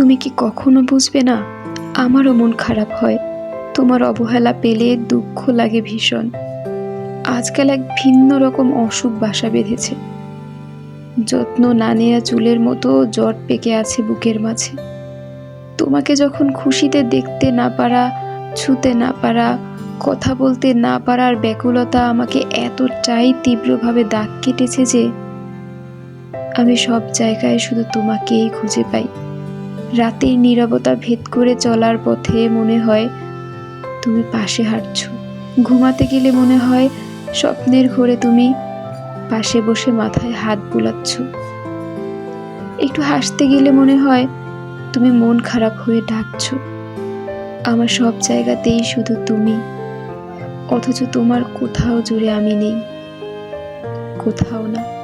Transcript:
তুমি কি কখনো বুঝবে না? আমারও মন খারাপ হয়। তোমার অবহেলা পেলে দুঃখ লাগে ভীষণ। আজকাল এক ভিন্ন রকম অসুখ বাসা বেঁধেছে। যত্ন না নেয়া চুলের মতো জট পেকে আছে বুকের মাঝে। তোমাকে যখন খুশিতে দেখতে না পারা, ছুতে না পারা, কথা বলতে না পারার ব্যাকুলতা আমাকে এতটাই তীব্রভাবে দাগ কেটেছে যে, আমি সব জায়গায় শুধু তোমাকেই খুঁজে পাই। রাতের নীরবতা ভেদ করে চলার পথে মনে হয় তুমি পাশে হাঁটছ। ঘুমাতে গেলে মনে হয় স্বপ্নের ঘোরে তুমি পাশে বসে মাথায় হাত বুলাচ্ছ। একটু হাসতে গেলে মনে হয় তুমি মন খারাপ হয়ে ডাকছ। আমার সব জায়গাতেই শুধু তুমি, অথচ তোমার কোথাও জুড়ে আমি নেই। কোথাও না।